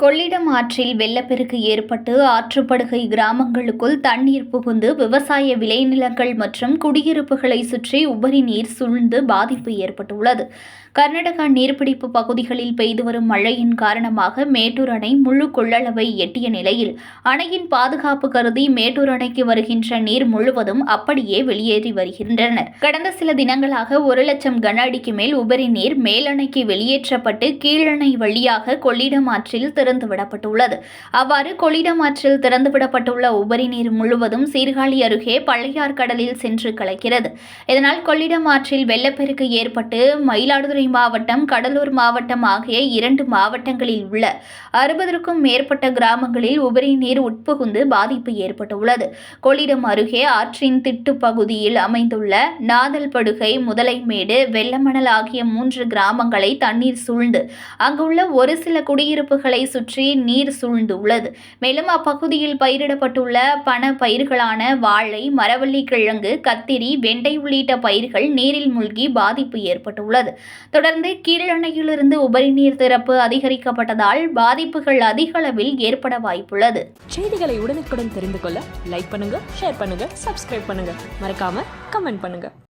கொள்ளிடம் ஆற்றில் வெள்ளப்பெருக்கு ஏற்பட்டு ஆற்றுப்படுகை கிராமங்களுக்குள் தண்ணீர் புகுந்து விவசாய விளைநிலங்கள் மற்றும் குடியிருப்புகளை சுற்றி உபரி நீர் சூழ்ந்து பாதிப்பு ஏற்பட்டுள்ளது. கர்நாடகா நீர்பிடிப்பு பகுதிகளில் பெய்து வரும் மழையின் காரணமாக மேட்டூர் அணை முழு கொள்ளளவை எட்டிய நிலையில். அணையின் பாதுகாப்பு கருதி மேட்டூர் அணைக்கு வருகின்ற நீர் முழுவதும் அப்படியே வெளியேறி வருகின்றனர். கடந்த சில தினங்களாக ஒரு லட்சம் கன அடிக்கு மேல் உபரி நீர் மேலணைக்கு வெளியேற்றப்பட்டு கீழணை வழியாக கொள்ளிடம் ஆற்றில் திறந்துவிடப்பட்டுள்ளது அவ்வாறு கொள்ளிடம் ஆற்றில் திறந்துவிடப்பட்டுள்ள உபரி நீர் முழுவதும் சீர்காழி அருகே பழையார் கடலில் சென்று கலக்கிறது. இதனால் கொள்ளிடம் ஆற்றில் வெள்ளப்பெருக்கு ஏற்பட்டு மயிலாடுதுறை மாவட்டம் கடலூர் மாவட்டம் ஆகிய இரண்டு மாவட்டங்களில் உள்ள அறுபதற்கும் மேற்பட்ட கிராமங்களில் உபரி நீர் உட்புகுந்து பாதிப்பு ஏற்பட்டுள்ளது. கொள்ளிடம் அருகே ஆற்றின் திட்டு பகுதியில் அமைந்துள்ள நாதல் படுகை முதலைமேடு வெள்ளமணல் ஆகிய மூன்று கிராமங்களை தண்ணீர் சூழ்ந்து அங்குள்ள ஒரு சில குடியிருப்புகளை சுற்றி நீர் சூழ்ந்துள்ளது. மேலும் அப்பகுதியில் பயிரிடப்பட்டுள்ள பண பயிர்களான வாழை மரவள்ளி கிழங்கு கத்திரி வெண்டை உள்ளிட்ட பயிர்கள் நீரில் மூழ்கி பாதிப்பு ஏற்பட்டுள்ளது. தொடர்ந்து கீழணையிலிருந்து உபரி நீர் திறப்பு அதிகரிக்கப்பட்டதால் பாதிப்புகள் அதிக அளவில் ஏற்பட வாய்ப்புள்ளது. செய்திகளை உடனுக்குடன் தெரிந்து கொள்ள லைக் பண்ணுங்க ஷேர் பண்ணுங்க சப்ஸ்கிரைப் பண்ணுங்க. மறக்காம கமெண்ட் பண்ணுங்க.